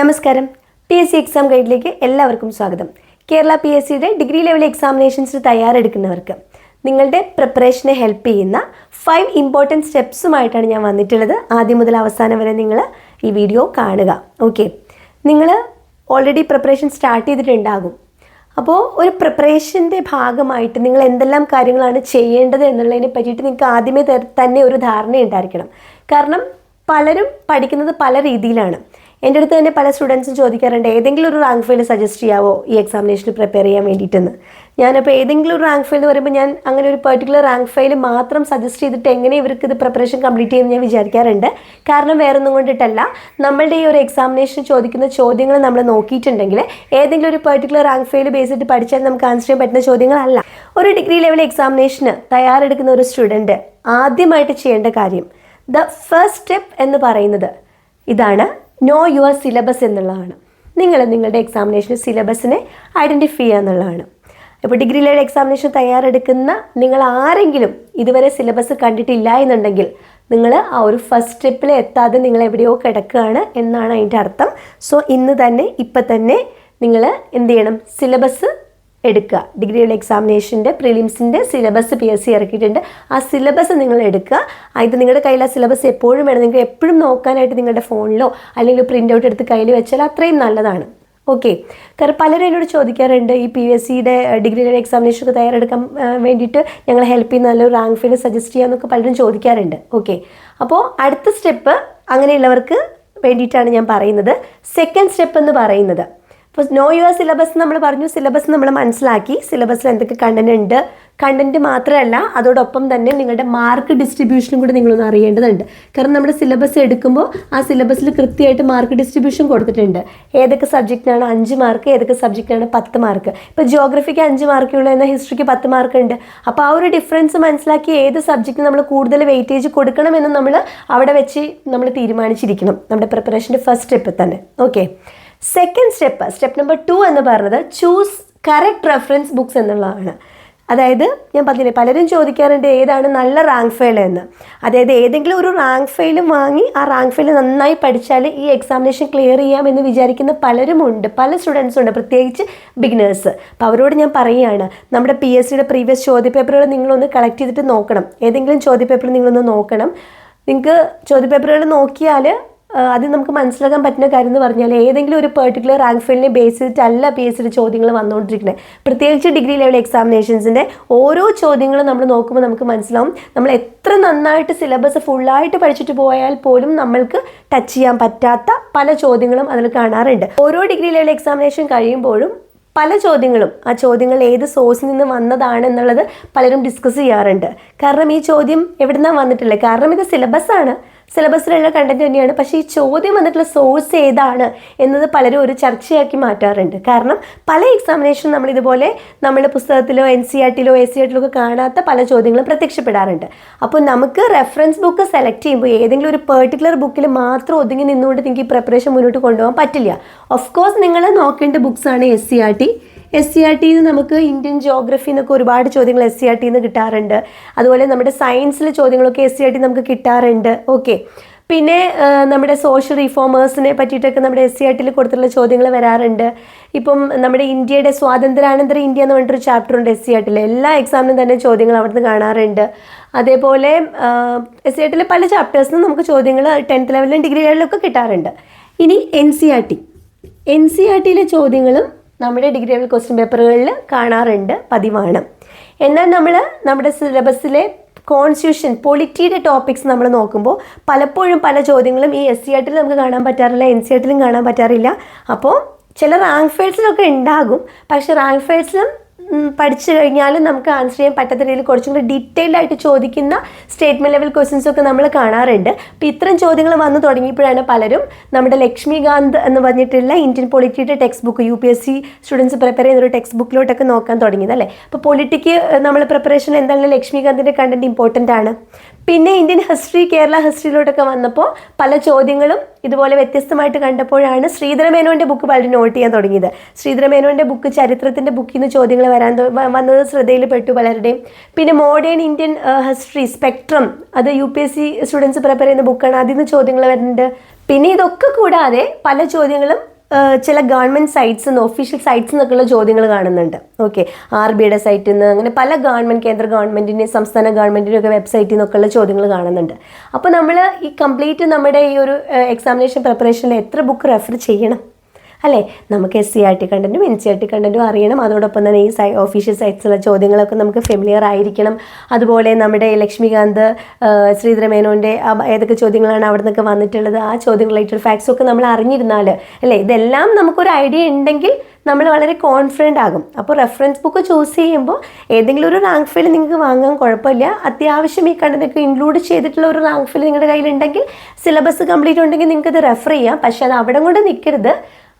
നമസ്കാരം. P S C exam ഗൈഡിലേക്ക് എല്ലാവർക്കും സ്വാഗതം. കേരള പി എസ് സിയുടെ ഡിഗ്രി ലെവൽ എക്സാമിനേഷൻസിന് തയ്യാറെടുക്കുന്നവർക്ക് നിങ്ങളുടെ പ്രിപ്പറേഷനെ ഹെൽപ്പ് ചെയ്യുന്ന ഫൈവ് ഇമ്പോർട്ടന്റ് സ്റ്റെപ്സുമായിട്ടാണ് ഞാൻ വന്നിട്ടുള്ളത്. ആദ്യം മുതൽ അവസാനം വരെ നിങ്ങൾ ഈ വീഡിയോ കാണുക. ഓക്കെ നിങ്ങൾ ഓൾറെഡി പ്രിപ്പറേഷൻ സ്റ്റാർട്ട് ചെയ്തിട്ടുണ്ടാകും. അപ്പോൾ ഒരു പ്രിപ്പറേഷന്റെ ഭാഗമായിട്ട് നിങ്ങൾ എന്തെല്ലാം കാര്യങ്ങളാണ് ചെയ്യേണ്ടത് എന്നുള്ളതിനെ പറ്റിയിട്ട് നിങ്ങൾക്ക് ആദ്യമേ തന്നെ ഒരു ധാരണ ഉണ്ടായിരിക്കണം. കാരണം പലരും പഠിക്കുന്നത് പല രീതിയിലാണ്. എന്റെ അടുത്ത് തന്നെ പല സ്റ്റുഡൻസും ചോദിക്കാറുണ്ട് ഏതെങ്കിലും ഒരു റാങ്ക് ഫയൽ സജസ്റ്റ് ചെയ്യാവോ ഈ എക്സാമിനേഷന് പ്രിപ്പയർ ചെയ്യാൻ വേണ്ടിയിട്ടെന്ന്? ഞാനപ്പോൾ ഏതെങ്കിലും ഒരു റാങ്ക് ഫയൽ എന്ന് പറയുമ്പോൾ ഞാൻ അങ്ങനെ ഒരു പെർട്ടിക്കുലർ റാങ്ക് ഫയൽ മാത്രം സജസ്റ്റ് ചെയ്തിട്ട് എങ്ങനെ ഇവർക്ക് ഇത് പ്രിപ്പറേഷൻ കംപ്ലീറ്റ് ചെയ്യുമെന്ന് ഞാൻ വിചാരിക്കാറുണ്ട്. കാരണം വേറെ ഒന്നും കൊണ്ടിട്ടല്ല. നമ്മളുടെ ഈ ഒരു എക്സാമിനേഷൻ ചോദിക്കുന്ന ചോദ്യങ്ങൾ നമ്മൾ നോക്കിയിട്ടുണ്ടെങ്കിൽ ഏതെങ്കിലും ഒരു പെർട്ടിക്കുലർ റാങ്ക് ഫയൽ ബേസ് ചെയ്തിട്ട് പഠിച്ചാൽ നമുക്ക് ആൻസർ ചെയ്യാൻ പറ്റുന്ന ചോദ്യങ്ങളല്ല. ഒരു ഡിഗ്രി ലെവൽ എക്സാമിനേഷന് തയ്യാറെടുക്കുന്ന ഒരു സ്റ്റുഡന്റ് ആദ്യമായിട്ട് ചെയ്യേണ്ട കാര്യം ദ ഫസ്റ്റ് സ്റ്റെപ്പ് എന്ന് പറയുന്നത് ഇതാണ് നോ യുവർ സിലബസ് എന്നുള്ളതാണ്. നിങ്ങൾ നിങ്ങളുടെ എക്സാമിനേഷൻ സിലബസിനെ ഐഡന്റിഫൈ ചെയ്യുക എന്നുള്ളതാണ്. ഇപ്പോൾ ഡിഗ്രി ലെവൽ എക്സാമിനേഷൻ തയ്യാറെടുക്കുന്ന നിങ്ങൾ ആരെങ്കിലും ഇതുവരെ സിലബസ് കണ്ടിട്ടില്ല എന്നുണ്ടെങ്കിൽ നിങ്ങൾ ആ ഒരു ഫസ്റ്റ് സ്റ്റെപ്പിൽ എത്താതെ നിങ്ങൾ എവിടെയോ കിടക്കുകയാണ് എന്നാണ് അതിന്റെ അർത്ഥം. സോ ഇന്ന് തന്നെ ഇപ്പം തന്നെ നിങ്ങൾ എന്ത് ചെയ്യണം? സിലബസ് എടുക്കുക. ഡിഗ്രി ലെവൽ എക്സാമിനേഷന്റെ പ്രിലിംസിന്റെ സിലബസ് പി എസ് സി ഇറക്കിയിട്ടുണ്ട്. ആ സിലബസ് നിങ്ങൾ എടുക്കുക. ഇത് നിങ്ങളുടെ കയ്യിൽ ആ സിലബസ് എപ്പോഴും വേണം. നിങ്ങൾക്ക് എപ്പോഴും നോക്കാനായിട്ട് നിങ്ങളുടെ ഫോണിലോ അല്ലെങ്കിൽ പ്രിന്റ് ഔട്ട് എടുത്ത് കയ്യിൽ വെച്ചാൽ അത്രയും നല്ലതാണ്. ഓക്കെ കാരണം പലരും എന്നോട് ചോദിക്കാറുണ്ട് ഈ പി എസ് സിയുടെ ഡിഗ്രി ഒക്കെ തയ്യാറെടുക്കാൻ വേണ്ടിയിട്ട് ഞങ്ങൾ ഹെൽപ്പ് ചെയ്യുന്ന നല്ലൊരു റാങ്ക് ഫീൽ സജസ്റ്റ് ചെയ്യാമെന്നൊക്കെ പലരും ചോദിക്കാറുണ്ട്. ഓക്കെ അപ്പോൾ അടുത്ത സ്റ്റെപ്പ് അങ്ങനെയുള്ളവർക്ക് വേണ്ടിയിട്ടാണ് ഞാൻ പറയുന്നത്. സെക്കൻഡ് സ്റ്റെപ്പ് എന്ന് പറയുന്നത് അപ്പോൾ നോ യുവർ സിലബസ് നമ്മൾ പറഞ്ഞു സിലബസ് നമ്മൾ മനസ്സിലാക്കി സിലബസിൽ എന്തൊക്കെ കണ്ടന്റ് ഉണ്ട് കണ്ടന്റ് മാത്രമല്ല അതോടൊപ്പം തന്നെ നിങ്ങളുടെ മാർക്ക് ഡിസ്ട്രിബ്യൂഷനും കൂടി നിങ്ങളൊന്ന് അറിയേണ്ടതുണ്ട്. കാരണം നമ്മുടെ സിലബസ് എടുക്കുമ്പോൾ ആ സിലബസിൽ കൃത്യമായിട്ട് മാർക്ക് ഡിസ്ട്രിബ്യൂഷൻ കൊടുത്തിട്ടുണ്ട്. ഏതൊക്കെ സബ്ജക്റ്റിനാണ് അഞ്ച് മാർക്ക് ഏതൊക്കെ സബ്ജക്റ്റിനാണ് പത്ത് മാർക്ക് ഇപ്പോൾ ജിയോഗ്രഫിക്ക് അഞ്ച് മാർക്കുള്ള എന്നാൽ ഹിസ്റ്ററിക്ക് പത്ത് മാർക്ക് ഉണ്ട്. അപ്പോൾ ആ ഒരു ഡിഫറൻസ് മനസ്സിലാക്കി ഏത് സബ്ജക്റ്റിന് നമ്മൾ കൂടുതൽ വെയിറ്റേജ് കൊടുക്കണമെന്ന് നമ്മൾ അവിടെ വെച്ച് നമ്മൾ തീരുമാനിച്ചിരിക്കണം. നമ്മുടെ പ്രിപ്പറേഷന്റെ ഫസ്റ്റ് സ്റ്റെപ്പ് തന്നെ. Okay second step step number two എന്ന് പറയുന്നത് ചൂസ് കറക്റ്റ് റെഫറൻസ് ബുക്സ് എന്നുള്ളതാണ്. അതായത് ഞാൻ പറഞ്ഞില്ലേ പലരും ചോദിക്കാറുണ്ട് ഏതാണ് നല്ല റാങ്ക് ഫെയിൽ എന്ന്. അതായത് ഏതെങ്കിലും ഒരു റാങ്ക് ഫെയിൽ വാങ്ങി ആ റാങ്ക് ഫെയിൽ നന്നായി പഠിച്ചാൽ ഈ എക്സാമിനേഷൻ ക്ലിയർ ചെയ്യാം എന്ന് വിചാരിക്കുന്ന പലരുമുണ്ട്. പല സ്റ്റുഡൻസും ഉണ്ട് പ്രത്യേകിച്ച് ബിഗിനേഴ്സ് അപ്പോൾ അവരോട് ഞാൻ പറയുകയാണ് നമ്മുടെ പി എസ് സിയുടെ പ്രീവിയസ് ചോദ്യപേപ്പറുകൾ നിങ്ങളൊന്ന് കളക്ട് ചെയ്തിട്ട് നോക്കണം. ഏതെങ്കിലും ചോദ്യപേപ്പർ നിങ്ങളൊന്ന് നോക്കണം. നിങ്ങൾക്ക് ചോദ്യപേപ്പറുകൾ നോക്കിയാൽ അത് നമുക്ക് മനസ്സിലാക്കാൻ പറ്റുന്ന കാര്യം എന്ന് പറഞ്ഞാൽ ഏതെങ്കിലും ഒരു പെർട്ടിക്കുലർ റാങ്ക് ഫീൽഡിനെ ബേസ് ചെയ്തിട്ടല്ല പി എസ് സിയുടെ ചോദ്യങ്ങൾ വന്നുകൊണ്ടിരിക്കുന്നത് പ്രത്യേകിച്ച് ഡിഗ്രി ലെവൽ എക്സാമിനേഷൻസിന്റെ ഓരോ ചോദ്യങ്ങളും നമ്മൾ നോക്കുമ്പോൾ നമുക്ക് മനസ്സിലാവും നമ്മൾ എത്ര നന്നായിട്ട് സിലബസ് ഫുള്ളായിട്ട് പഠിച്ചിട്ട് പോയാൽ പോലും നമ്മൾക്ക് ടച്ച് ചെയ്യാൻ പറ്റാത്ത പല ചോദ്യങ്ങളും അതിൽ കാണാറുണ്ട്. ഓരോ ഡിഗ്രി ലെവൽ എക്സാമിനേഷൻ കഴിയുമ്പോഴും പല ചോദ്യങ്ങളും ആ ചോദ്യങ്ങൾ ഏത് സോഴ്സിൽ നിന്ന് വന്നതാണ് എന്നുള്ളത് പലരും ഡിസ്കസ് ചെയ്യാറുണ്ട്. കാരണം ഈ ചോദ്യം എവിടെ നിന്നാണ് വന്നിട്ടില്ല? കാരണം ഇത് സിലബസ് ആണ്. സിലബസിലുള്ള കണ്ടന്റ് തന്നെയാണ്. പക്ഷേ ഈ ചോദ്യം വന്നിട്ടുള്ള സോഴ്സ് ഏതാണ് എന്നത് പലരും ഒരു ചർച്ചയാക്കി മാറ്റാറുണ്ട്. കാരണം പല എക്സാമിനേഷനും നമ്മൾ ഇതുപോലെ നമ്മുടെ പുസ്തകത്തിലോ എൻ സി ആർ ടിയിലോ എസ് സി ആർ ടിയിലോ ഒക്കെ കാണാത്ത പല ചോദ്യങ്ങളും പ്രത്യക്ഷപ്പെടാറുണ്ട്. അപ്പോൾ നമുക്ക് റെഫറൻസ് ബുക്ക് സെലക്ട് ചെയ്യുമ്പോൾ ഏതെങ്കിലും ഒരു പെർട്ടിക്കുലർ ബുക്കിൽ മാത്രം ഒതുങ്ങി നിന്നുകൊണ്ട് നിങ്ങൾക്ക് ഈ പ്രിപ്പറേഷൻ മുന്നോട്ട് കൊണ്ടുപോകാൻ പറ്റില്ല. ഓഫ് കോഴ്സ് നിങ്ങൾ നോക്കേണ്ട ബുക്സാണ് S C R T S C R tin നമുക്ക് ഇന്ത്യൻ ജോഗ്രഫി എന്നൊക്കെ ഒരുപാട് ചോദ്യങ്ങൾ എസ് സി ആർ ടിന്ന് കിട്ടാറുണ്ട്. അതുപോലെ നമ്മുടെ സയൻസിലെ ചോദ്യങ്ങളൊക്കെ എസ് സി ആർ ടി നമുക്ക് കിട്ടാറുണ്ട്. ഓക്കെ പിന്നെ നമ്മുടെ സോഷ്യൽ റിഫോമേഴ്സിനെ പറ്റിയിട്ടൊക്കെ നമ്മുടെ എസ് സി ആർ ടിയിൽ കൊടുത്തിട്ടുള്ള ചോദ്യങ്ങൾ വരാറുണ്ട്. ഇപ്പം നമ്മുടെ ഇന്ത്യയുടെ സ്വാതന്ത്ര്യാനന്തര ഇന്ത്യ എന്ന് പറഞ്ഞിട്ടൊരു ചാപ്റ്റർ ഉണ്ട് എസ് സി ആർ ടിയിൽ എല്ലാ എക്സാമിനും തന്നെ ചോദ്യങ്ങൾ അവിടുന്ന് കാണാറുണ്ട്. അതേപോലെ എസ് സി ആർ ടിയിലെ പല ചാപ്റ്റേഴ്സിനും നമുക്ക് ചോദ്യങ്ങൾ ടെൻത്ത് ലെവലിലും ഡിഗ്രി കിട്ടാറുണ്ട്. ഇനി N C R T N C R ടിയിലെ ചോദ്യങ്ങളും നമ്മുടെ ഡിഗ്രി ലെവൽ ക്വസ്റ്റ്യൻ പേപ്പറുകളിൽ കാണാറുണ്ട് പതിവാണ്. എന്നാൽ നമ്മൾ നമ്മുടെ സിലബസിലെ കോൺസ്റ്റിറ്റ്യൂഷൻ പൊളിറ്റിയുടെ ടോപ്പിക്സ് നമ്മൾ നോക്കുമ്പോൾ പലപ്പോഴും പല ചോദ്യങ്ങളും ഈ എസ് സി ആർ നമുക്ക് കാണാൻ പറ്റാറില്ല എൻ സി ആർട്ടിലും കാണാൻ പറ്റാറില്ല. അപ്പോൾ ചില റാങ്ക് ഫെയർസിലൊക്കെ ഉണ്ടാകും. പക്ഷേ റാങ്ക് ഫെയർസിലും ഉം, പഠിച്ചു കഴിഞ്ഞാലും നമുക്ക് ആൻസർ ചെയ്യാൻ പറ്റാത്ത രീതിയിൽ കുറച്ചും കൂടി ഡീറ്റെയിൽഡ് ആയിട്ട് ചോദിക്കുന്ന സ്റ്റേറ്റ്മെന്റ് ലെവൽ ക്വസ്റ്റ്യൻസ് ഒക്കെ നമ്മൾ കാണാറുണ്ട്. അപ്പോൾ ഇത്തരം ചോദ്യങ്ങൾ വന്നു തുടങ്ങിയപ്പോഴാണ് പലരും നമ്മുടെ ലക്ഷ്മികാന്ത് എന്ന് പറഞ്ഞിട്ടുള്ള Indian പൊളിറ്റിയുടെ text book U P S C students prepare ചെയ്യുന്ന ഒരു ടെക്സ്റ്റ് ബുക്കിലോട്ടൊക്കെ നോക്കാൻ തുടങ്ങിയത് അല്ലേ? അപ്പോൾ പൊളിറ്റിക്ക് നമ്മൾ പ്രിപ്പറേഷൻ എന്താണ് ലക്ഷ്മികാന്തിന്റെ കണ്ടന്റ് ഇമ്പോർട്ടന്റ് ആണ്. പിന്നെ ഇന്ത്യൻ ഹിസ്റ്ററി കേരള ഹിസ്റ്ററിയിലോട്ടൊക്കെ വന്നപ്പോൾ പല ചോദ്യങ്ങളും ഇതുപോലെ വ്യത്യസ്തമായിട്ട് കണ്ടപ്പോഴാണ് ശ്രീധരമേനോന്റെ ബുക്ക് വളരെ നോട്ട് ചെയ്യാൻ തുടങ്ങിയത്. ശ്രീധരമേനോന്റെ ബുക്ക് ചരിത്രത്തിന്റെ ബുക്കിൽ നിന്ന് ചോദ്യങ്ങൾ വരാൻ വന്നത് ശ്രദ്ധയിൽപ്പെട്ടു പലരുടെയും. പിന്നെ മോഡേൺ ഇന്ത്യൻ ഹിസ്റ്ററി സ്പെക്ട്രം അത് U P S C students prepare ചെയ്യുന്ന ബുക്കാണ് അതിൽ നിന്ന് ചോദ്യങ്ങൾ വരുന്നുണ്ട്. പിന്നെ ഇതൊക്കെ കൂടാതെ പല ചോദ്യങ്ങളും ചില ഗവൺമെന്റ് സൈറ്റ്സ് നിന്ന് ഒഫീഷ്യൽ സൈറ്റ്സ് നിന്നൊക്കെയുള്ള ചോദ്യങ്ങൾ കാണുന്നുണ്ട്. ഓക്കെ ആർ ബിയുടെ സൈറ്റിൽ നിന്ന് അങ്ങനെ പല ഗവൺമെന്റ് കേന്ദ്ര ഗവൺമെന്റിന്റെ സംസ്ഥാന ഗവൺമെന്റിന്റെ ഒക്കെ വെബ്സൈറ്റിൽ നിന്നൊക്കെയുള്ള ചോദ്യങ്ങൾ കാണുന്നുണ്ട്. അപ്പോൾ നമ്മൾ ഈ കംപ്ലീറ്റ് നമ്മുടെ ഈ ഒരു എക്സാമിനേഷൻ പ്രിപ്പറേഷനിൽ എത്ര ബുക്ക് റെഫർ ചെയ്യണം? അല്ലേ? നമുക്ക് എസ് സി ആർ ടി കണ്ടന്റും എൻ സി ആർ ടി കണ്ടന്റും അറിയണം. അതോടൊപ്പം തന്നെ ഈ സൈ ഒഫീഷ്യൽ സൈറ്റ്സിലുള്ള ചോദ്യങ്ങളൊക്കെ നമുക്ക് ഫെമിലിയർ ആയിരിക്കണം. അതുപോലെ നമ്മുടെ ലക്ഷ്മികാന്ത് ശ്രീധര മേനോന്റെ ഏതൊക്കെ ചോദ്യങ്ങളാണ് അവിടെ നിന്നൊക്കെ വന്നിട്ടുള്ളത്? ആ ചോദ്യം റിലേറ്റഡ് ഫാക്ട്സ് ഒക്കെ നമ്മൾ അറിഞ്ഞിരുന്നാൽ അല്ലേ? ഇതെല്ലാം നമുക്കൊരു ഐഡിയ ഉണ്ടെങ്കിൽ നമ്മൾ വളരെ കോൺഫിഡന്റ് ആകും. അപ്പോൾ റെഫറൻസ് ബുക്ക് ചൂസ് ചെയ്യുമ്പോൾ ഏതെങ്കിലും ഒരു റാങ്ക് ഫീൽ നിങ്ങൾക്ക് വാങ്ങാൻ കുഴപ്പമില്ല. അത്യാവശ്യം ഈ കണ്ടൊക്കെ ഇൻക്ലൂഡ് ചെയ്തിട്ടുള്ള ഒരു റാങ്ക് ഫീൽ നിങ്ങളുടെ കയ്യിലുണ്ടെങ്കിൽ സിലബസ് കംപ്ലീറ്റ് ഉണ്ടെങ്കിൽ നിങ്ങൾക്കത് റെഫർ ചെയ്യാം. പക്ഷേ അത് അവിടെ കൊണ്ട് നിൽക്കരുത്.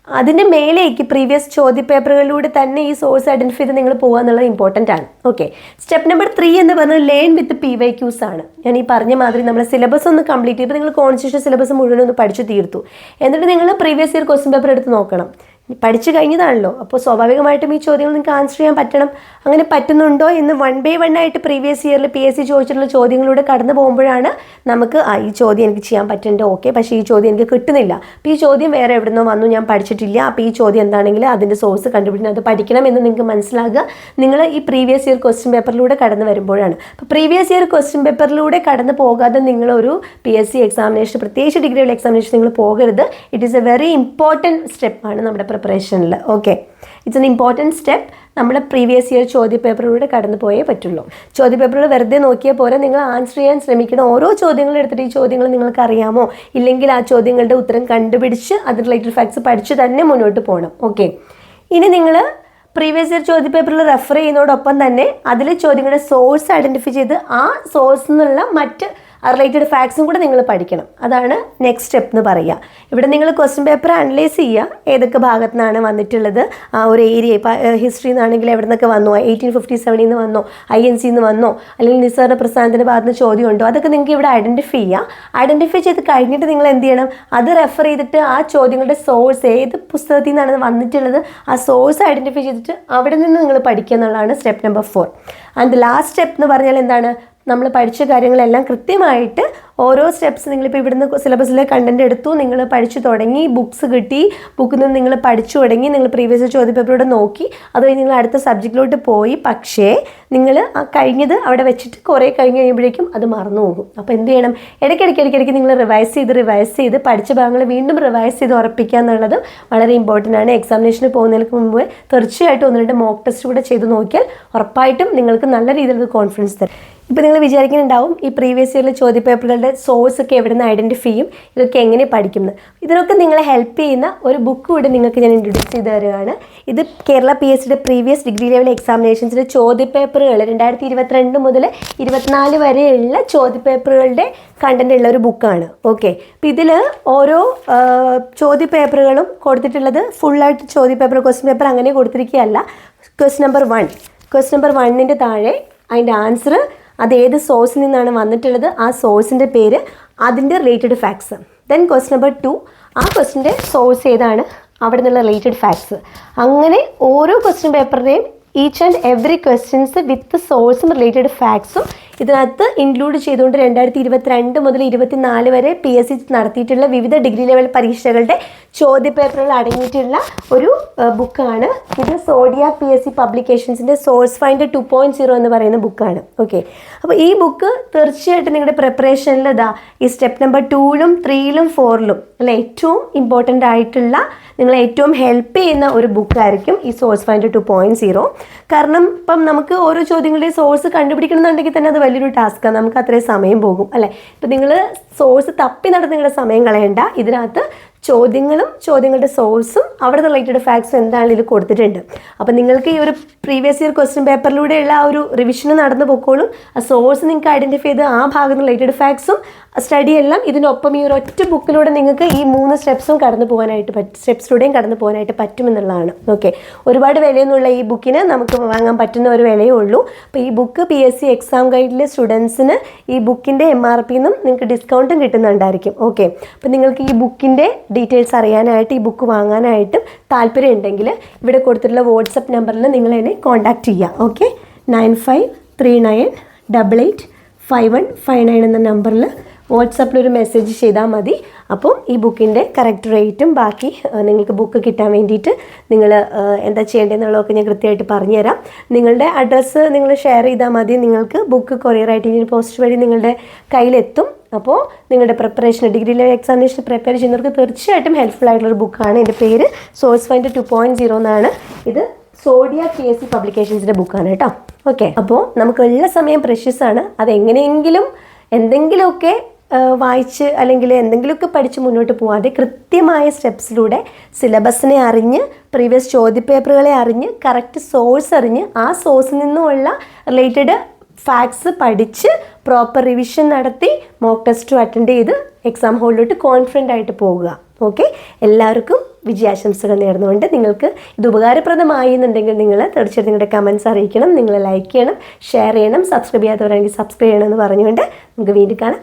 അതിന്റെ മേലേക്ക് പ്രീവിയസ് ചോദ്യപേപ്പറുകളിലൂടെ തന്നെ ഈ സോഴ്സ് ഐഡന്റിഫൈ ചെയ്ത് നിങ്ങൾ പോകുക എന്നുള്ളത് ഇമ്പോർട്ടന്റ് ആണ്. ഓക്കെ സ്റ്റെപ്പ് നമ്പർ ത്രീ എന്ന് പറഞ്ഞാൽ learn with P Y Qs ആണ്. ഞാൻ ഈ പറഞ്ഞ മാതിരി നമ്മൾ സിലബസ് ഒന്ന് കംപ്ലീറ്റ് ചെയ്ത് നിങ്ങൾ കോൺസ്റ്റിറ്റ്യൂഷൻ സിലബസ് മുഴുവൻ ഒന്ന് പഠിച്ചു തീർത്തു. എന്നിട്ട് നിങ്ങൾ പ്രീവിയസ് ഇയർ ക്വസ്റ്റ്യൻ പേപ്പർ എടുത്ത് നോക്കണം. പഠിച്ചു കഴിഞ്ഞതാണല്ലോ. അപ്പോൾ സ്വാഭാവികമായിട്ടും ഈ ചോദ്യങ്ങൾ നിങ്ങൾക്ക് ആൻസർ ചെയ്യാൻ പറ്റണം. അങ്ങനെ പറ്റുന്നുണ്ടോ എന്ന് വൺ ബൈ വൺ ആയിട്ട് പ്രീവിയസ് ഇയറിൽ പി എസ് സി ചോദിച്ചിട്ടുള്ള ചോദ്യങ്ങളിലൂടെ കടന്നു പോകുമ്പോഴാണ് നമുക്ക് ആ ഈ ചോദ്യം എനിക്ക് ചെയ്യാൻ പറ്റുന്നുണ്ട് ഓക്കെ പക്ഷേ ഈ ചോദ്യം എനിക്ക് കിട്ടുന്നില്ല. അപ്പോൾ ഈ ചോദ്യം വേറെ എവിടെ നിന്നോ വന്നു ഞാൻ പഠിച്ചിട്ടില്ല. അപ്പോൾ ഈ ചോദ്യം എന്താണെങ്കിൽ അതിന്റെ സോഴ്സ് കണ്ടുപിടിക്കണം അത് പഠിക്കണം എന്ന് നിങ്ങൾക്ക് മനസ്സിലാകുക. നിങ്ങൾ ഈ പ്രീവിയസ് ഇയർ ക്വസ്റ്റ്യൻ പേപ്പറിലൂടെ കടന്നു വരുമ്പോഴാണ്. അപ്പോൾ പ്രീവിയസ് ഇയർ ക്വസ്റ്റ്യൻ പേപ്പറിലൂടെ കടന്നു പോകാതെ നിങ്ങളൊരു പി എസ് സി എക്സാമിനേഷൻ പ്രത്യേകിച്ച് ഡിഗ്രിയുടെ എക്സാമിനേഷൻ നിങ്ങൾ പോകരുത്. It is a very important സ്റ്റെപ്പാണ് നമ്മുടെ പ്രിപ്പറേഷനിൽ okay it's an important step നമ്മൾ പ്രീവിയസ് ഇയർ ചോദ്യപേപ്പറിലൂടെ കടന്നു പോയേ പറ്റുള്ളൂ. ചോദ്യപേപ്പറുകൾ വെറുതെ നോക്കിയാൽ പോലെ നിങ്ങൾ ആൻസർ ചെയ്യാൻ ശ്രമിക്കണം. ഓരോ ചോദ്യങ്ങൾ എടുത്തിട്ട് ഈ ചോദ്യങ്ങൾ നിങ്ങൾക്ക് അറിയാമോ? ഇല്ലെങ്കിൽ ആ ചോദ്യങ്ങളുടെ ഉത്തരം കണ്ടുപിടിച്ച് അത് റിലേറ്റഡ് ഫാക്ട്സ് പഠിച്ച് തന്നെ മുന്നോട്ട് പോകണം ഓക്കെ ഇനി നിങ്ങൾ പ്രീവിയസ് ഇയർ ചോദ്യപേപ്പറിൽ റെഫർ ചെയ്യുന്നതോടൊപ്പം തന്നെ അതിലെ ചോദ്യങ്ങളുടെ സോഴ്സ് ഐഡന്റിഫൈ ചെയ്ത് ആ സോഴ്സിൽ നിന്നുള്ള മറ്റ് റിലേറ്റഡ് ഫാക്ട്സും കൂടെ നിങ്ങൾ പഠിക്കണം. അതാണ് നെക്സ്റ്റ് സ്റ്റെപ്പ് എന്ന് പറയുക. ഇവിടെ നിങ്ങൾ ക്വസ്റ്റ്യൻ പേപ്പർ അനലൈസ് ചെയ്യുക. ഏതൊക്കെ ഭാഗത്തു നിന്നാണ് വന്നിട്ടുള്ളത്? ആ ഒരു ഏരിയ ഇപ്പോൾ ഹിസ്റ്ററി നിന്നാണെങ്കിൽ എവിടെ നിന്നൊക്കെ വന്നോ? എയ്റ്റീൻ ഫിഫ്റ്റി സെവനിൽ നിന്ന് വന്നോ? ഐ എൻ സിന്ന് വന്നോ? അല്ലെങ്കിൽ നിസ്സാര പ്രസ്ഥാനത്തിന്റെ ഭാഗത്ത് നിന്ന് ചോദ്യം ഉണ്ടോ അതൊക്കെ നിങ്ങൾക്ക് ഇവിടെ ഐഡന്റിഫൈ ചെയ്യുക ഐഡന്റിഫൈ ചെയ്ത് കഴിഞ്ഞിട്ട് നിങ്ങൾ എന്ത് ചെയ്യണം? അത് റെഫർ ചെയ്തിട്ട് ആ ചോദ്യങ്ങളുടെ സോഴ്സ് ഏത് പുസ്തകത്തിൽ നിന്നാണ് വന്നിട്ടുള്ളത്? ആ സോഴ്സ് ഐഡന്റിഫൈ ചെയ്തിട്ട് അവിടെ നിന്ന് നിങ്ങൾ പഠിക്കുക എന്നുള്ളതാണ് step number four and last step എന്ന് പറഞ്ഞാൽ എന്താണ്? നമ്മൾ പഠിച്ച കാര്യങ്ങളെല്ലാം കൃത്യമായിട്ട് ഓരോ സ്റ്റെപ്സ് നിങ്ങളിപ്പോൾ ഇവിടുന്ന് സിലബസിലെ കണ്ടന്റ് എടുത്തു നിങ്ങൾ പഠിച്ചു തുടങ്ങി ബുക്സ് കിട്ടി ബുക്കിൽ നിന്ന് നിങ്ങൾ പഠിച്ചു തുടങ്ങി നിങ്ങൾ പ്രീവിയസ് ചോദ്യപേപ്പറോടെ നോക്കി അത് നിങ്ങൾ അടുത്ത സബ്ജക്റ്റിലോട്ട് പോയി. പക്ഷേ നിങ്ങൾ ആ കഴിഞ്ഞത് അവിടെ വെച്ചിട്ട് കുറേ കഴിഞ്ഞ് കഴിയുമ്പോഴേക്കും അത് മറന്നു പോകും. അപ്പോൾ എന്ത് ചെയ്യണം? ഇടയ്ക്കിടയ്ക്ക് ഇടയ്ക്കിടയ്ക്ക് നിങ്ങൾ റിവൈസ് ചെയ്ത് റിവൈസ് ചെയ്ത് പഠിച്ച ഭാഗങ്ങൾ വീണ്ടും റിവൈസ് ചെയ്ത് ഉറപ്പിക്കുക എന്നുള്ളത് വളരെ ഇമ്പോർട്ടന്റ് ആണ്. എക്സാമിനേഷന് പോകുന്നതിന് മുമ്പ് തീർച്ചയായിട്ടും ഒന്ന് രണ്ട് മോക്ക് ടെസ്റ്റ് കൂടെ ചെയ്ത് നോക്കിയാൽ ഉറപ്പായിട്ടും നിങ്ങൾക്ക് നല്ല രീതിയിലുള്ള കോൺഫിഡൻസ് തരും. ഇപ്പോൾ നിങ്ങൾ വിചാരിക്കുന്നുണ്ടാവും ഈ പ്രീവിയസ് ഇയറിലെ ചോദ്യപേപ്പറുകളുടെ സോഴ്സ് ഒക്കെ എവിടെ നിന്ന് ഐഡന്റിഫൈ ചെയ്യും ഇതൊക്കെ എങ്ങനെ പഠിക്കുന്നത് ഇതിനൊക്കെ നിങ്ങളെ ഹെൽപ്പ് ചെയ്യുന്ന ഒരു ബുക്ക് കൂടി നിങ്ങൾക്ക് ഞാൻ ഇൻട്രൊഡ്യൂസ് ചെയ്ത് തരുകയാണ് ഇത് കേരള പി എസ് സിയുടെ പ്രീവിയസ് ഡിഗ്രി ലെവൽ എക്സാമിനേഷൻസിന്റെ ചോദ്യപേപ്പറുകൾ രണ്ടായിരത്തി ഇരുപത്തിരണ്ട് മുതൽ ഇരുപത്തിനാല് വരെയുള്ള ചോദ്യപേപ്പറുകളുടെ കണ്ടന്റ് ഉള്ള ഒരു ബുക്കാണ് ഓക്കെ അപ്പം ഇതിൽ ഓരോ ചോദ്യപേപ്പറുകളും കൊടുത്തിട്ടുള്ളത് ഫുള്ളായിട്ട് ചോദ്യപേപ്പർ ക്വസ്റ്റ്യൻ പേപ്പർ അങ്ങനെ കൊടുത്തിരിക്കുകയല്ല. Question number one question number വണ്ണിന്റെ താഴെ അതിന്റെ ആൻസർ അത് ഏത് സോഴ്സിൽ നിന്നാണ് വന്നിട്ടുള്ളത്? ആ സോഴ്സിന്റെ പേര് അതിന്റെ related facts then quest number two ആ ക്വസ്റ്റിന്റെ സോഴ്സ് ഏതാണ്? അവിടെ നിന്നുള്ള റിലേറ്റഡ് ഫാക്ട്സ് അങ്ങനെ ഓരോ question പേപ്പറിന്റെയും each and every questions with സോഴ്സും റിലേറ്റഡ് ഫാക്ട്സും ഇതിനകത്ത് ഇൻക്ലൂഡ് ചെയ്തുകൊണ്ട് രണ്ടായിരത്തി ഇരുപത്തിരണ്ട് മുതൽ ഇരുപത്തിനാല് വരെ പി എസ് സി നടത്തിയിട്ടുള്ള വിവിധ ഡിഗ്രി ലെവൽ പരീക്ഷകളുടെ ചോദ്യപേപ്പറുകൾ അടങ്ങിയിട്ടുള്ള ഒരു ബുക്കാണ് ഇത് സോഡിയ P S C പബ്ലിക്കേഷൻസിന്റെ source find two point zero എന്ന് പറയുന്ന ബുക്കാണ് ഓക്കെ അപ്പോൾ ഈ ബുക്ക് തീർച്ചയായിട്ടും നിങ്ങളുടെ പ്രിപ്പറേഷനിൽ ഇതാ ഈ സ്റ്റെപ്പ് നമ്പർ ടൂയിലും ത്രീയിലും ഫോറിലും അല്ല ഏറ്റവും ഇമ്പോർട്ടന്റ് ആയിട്ടുള്ള നിങ്ങളെ ഏറ്റവും ഹെൽപ്പ് ചെയ്യുന്ന ഒരു ബുക്കായിരിക്കും ഈ source find two point zero കാരണം ഇപ്പം നമുക്ക് ഓരോ ചോദ്യങ്ങളുടെയും സോഴ്സ് കണ്ടുപിടിക്കണമെന്നുണ്ടെങ്കിൽ തന്നെ അത് വലിയൊരു ടാസ്ക്കാണ് നമുക്ക് അത്രയും സമയം പോകും അല്ലേ? ഇപ്പം നിങ്ങൾ സോഴ്സ് തപ്പി നടന്ന് നിങ്ങളുടെ സമയം കളയണ്ട. ഇതിനകത്ത് ചോദ്യങ്ങളും ചോദ്യങ്ങളുടെ സോഴ്സും അവിടെ റിലേറ്റഡ് ഫാക്ട്സും എന്താണ് ഇതിൽ കൊടുത്തിട്ടുണ്ട്. അപ്പോൾ നിങ്ങൾക്ക് ഈ ഒരു പ്രീവിയസ് ഇയർ ക്വസ്റ്റ്യൻ പേപ്പറിലൂടെയുള്ള ആ ഒരു റിവിഷന് നടന്നു പോക്കോളും. ആ സോഴ്സ് നിങ്ങൾക്ക് ഐഡന്റിഫൈ ചെയ്ത് ആ ഭാഗം റിലേറ്റഡ് ഫാക്ട്സും സ്റ്റഡി എല്ലാം ഇതിനൊപ്പം ഈ ഒരു ഒറ്റ ബുക്കിലൂടെ നിങ്ങൾക്ക് ഈ മൂന്ന് സ്റ്റെപ്സും കടന്നു പോകാനായിട്ട് പറ്റും സ്റ്റെപ്സിലൂടെയും കടന്നു പോകാനായിട്ട് പറ്റുമെന്നുള്ളതാണ്. ഓക്കെ ഒരുപാട് വിലയൊന്നുള്ള ഈ ബുക്കിന് നമുക്ക് വാങ്ങാൻ പറ്റുന്ന ഒരു വിലയേ ഉള്ളൂ. അപ്പോൾ ഈ book P S C exam ഗൈഡിലെ സ്റ്റുഡൻസിന് ഈ ബുക്കിന്റെ എം ആർ പിന്നും നിങ്ങൾക്ക് ഡിസ്കൗണ്ടും കിട്ടുന്നുണ്ടായിരിക്കും. ഓക്കെ അപ്പോൾ നിങ്ങൾക്ക് ഈ ബുക്കിന്റെ ഡീറ്റെയിൽസ് അറിയാനായിട്ട് ഈ ബുക്ക് വാങ്ങാനായിട്ടും താല്പര്യം ഉണ്ടെങ്കിൽ ഇവിടെ കൊടുത്തിട്ടുള്ള വാട്സപ്പ് നമ്പറിൽ നിങ്ങൾ എന്നെ കോൺടാക്റ്റ് ചെയ്യുക. Okay nine five three nine double eight five one five nine എന്ന നമ്പറിൽ വാട്സാപ്പിൽ ഒരു മെസ്സേജ് ചെയ്താൽ മതി. അപ്പോൾ ഈ ബുക്കിന്റെ കറക്റ്റ് റേറ്റും ബാക്കി നിങ്ങൾക്ക് ബുക്ക് കിട്ടാൻ വേണ്ടിയിട്ട് നിങ്ങൾ എന്താ ചെയ്യേണ്ടതെന്നുള്ളതൊക്കെ ഞാൻ കൃത്യമായിട്ട് പറഞ്ഞുതരാം. നിങ്ങളുടെ അഡ്രസ്സ് നിങ്ങൾ ഷെയർ ചെയ്താൽ മതി. നിങ്ങൾക്ക് ബുക്ക് കൊറിയറായിട്ട് ഇനി പോസ്റ്റ് വഴി നിങ്ങളുടെ കയ്യിലെത്തും. അപ്പോൾ നിങ്ങളുടെ preparation degree level examination prepare ചെയ്യുന്നവർക്ക് തീർച്ചയായിട്ടും ഹെൽപ്ഫുൾ ആയിട്ടുള്ളൊരു ബുക്കാണ് എന്റെ പേര് source find two point zero എന്നാണ്. ഇത് സോഡിയ കെ എസ് സി പബ്ലിക്കേഷൻസിന്റെ ബുക്കാണ് കേട്ടോ. ഓക്കെ അപ്പോൾ നമുക്ക് എല്ലാ സമയം പ്രഷ്യസ് ആണ്. അതെങ്ങനെയെങ്കിലും എന്തെങ്കിലുമൊക്കെ വായിച്ച് അല്ലെങ്കിൽ എന്തെങ്കിലുമൊക്കെ പഠിച്ച് മുന്നോട്ട് പോവാതെ കൃത്യമായ സ്റ്റെപ്സിലൂടെ സിലബസിനെ അറിഞ്ഞ് പ്രീവിയസ് ചോദ്യപേപ്പറുകളെ അറിഞ്ഞ് കറക്റ്റ് സോഴ്സ് അറിഞ്ഞ് ആ സോഴ്സിൽ നിന്നുമുള്ള റിലേറ്റഡ് ഫാക്ട്സ് പഠിച്ച് പ്രോപ്പർ റിവിഷൻ നടത്തി മോക്ക് ടെസ്റ്റ് അറ്റൻഡ് ചെയ്ത് എക്സാം ഹോളിലോട്ട് കോൺഫിഡന്റ് ആയിട്ട് പോകുക ഓക്കെ? എല്ലാവർക്കും വിജയാശംസകൾ നേർന്നുകൊണ്ട് നിങ്ങൾക്ക് ഇത് ഉപകാരപ്രദമായി എന്നുണ്ടെങ്കിൽ നിങ്ങൾ തീർച്ചയായിട്ടും നിങ്ങളുടെ കമൻസ് അറിയിക്കണം നിങ്ങൾ ലൈക്ക് ചെയ്യണം ഷെയർ ചെയ്യണം സബ്സ്ക്രൈബ് ചെയ്യാത്തവരാണെങ്കിൽ സബ്സ്ക്രൈബ് ചെയ്യണം എന്ന് പറഞ്ഞുകൊണ്ട് നമുക്ക് വീണ്ടും കാണാം.